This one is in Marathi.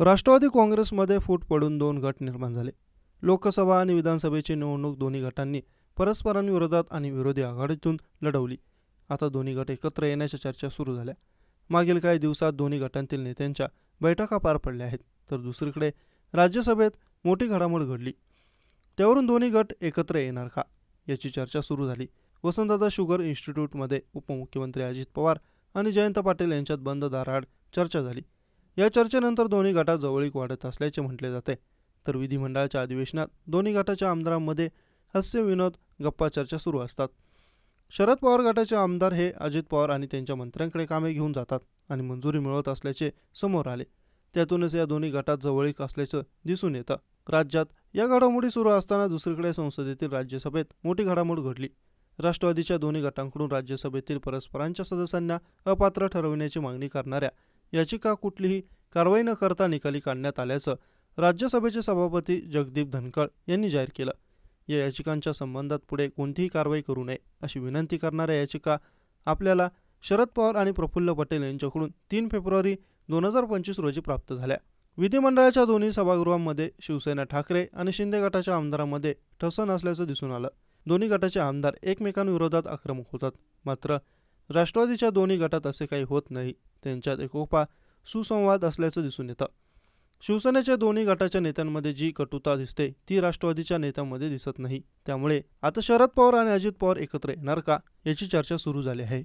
राष्ट्रवादी काँग्रेसमध्ये फूट पडून दोन गट निर्माण झाले. लोकसभा आणि विधानसभेची निवडणूक दोन्ही गटांनी परस्परांविरोधात आणि विरोधी आघाडीतून लढवली. आता दोन्ही गट एकत्र येण्याच्या चर्चा सुरू झाल्या. मागील काही दिवसात दोन्ही गटांतील नेत्यांच्या बैठका पार पडल्या आहेत तर दुसरीकडे राज्यसभेत मोठी घडामोड घडली. त्यावरून दोन्ही गट एकत्र येणार का याची चर्चा सुरू झाली. वसंतदादा शुगर इन्स्टिट्यूटमध्ये उपमुख्यमंत्री अजित पवार आणि जयंत पाटील यांच्यात बंद दाराआड चर्चा झाली. या चर्चेनंतर दोन्ही गटात जवळीक वाढत असल्याचे म्हटले जाते. तर विधिमंडळाच्या अधिवेशनात दोन्ही गटाच्या आमदारांमध्ये हास्य विनोद गप्पा चर्चा सुरू असतात. शरद पवार गटाचे आमदार हे अजित पवार आणि त्यांच्या मंत्र्यांकडे कामे घेऊन जातात आणि मंजुरी मिळवत असल्याचे समोर आले. त्यातूनच या दोन्ही गटात जवळीक असल्याचं दिसून येतं. राज्यात या घडामोडी सुरू असताना दुसरीकडे संसदेतील राज्यसभेत मोठी घडामोड घडली. राष्ट्रवादीच्या दोन्ही गटांकडून राज्यसभेतील परस्परांच्या सदस्यांना अपात्र ठरविण्याची मागणी करणाऱ्या याचिका कुठलीही कारवाई न करता निकाली काढण्यात आल्याचं राज्यसभेचे सभापती जगदीप धनखड यांनी जाहीर केलं. या याचिकांच्या संबंधात पुढे कोणतीही कारवाई करू नये अशी विनंती करणाऱ्या याचिका आपल्याला शरद पवार आणि प्रफुल्ल पटेल यांच्याकडून तीन फेब्रुवारी दोन हजार पंचवीस रोजी प्राप्त झाल्या. विधिमंडळाच्या दोन्ही सभागृहांमध्ये शिवसेना ठाकरे आणि शिंदे गटाच्या आमदारांमध्ये ठसन असल्याचं दिसून आलं. दोन्ही गटाचे आमदार एकमेकांविरोधात आक्रमक होतात. मात्र राष्ट्रवादीच्या दोन्ही गटात असे काही होत नाही. त्यांच्यात एकोपा सुसंवाद असल्याचं दिसून येतं. शिवसेनेच्या दोन्ही गटाच्या नेत्यांमध्ये जी कटुता दिसते ती राष्ट्रवादीच्या नेत्यांमध्ये दिसत नाही. त्यामुळे आता शरद पवार आणि अजित पवार एकत्र येणार का याची चर्चा सुरू झाली आहे.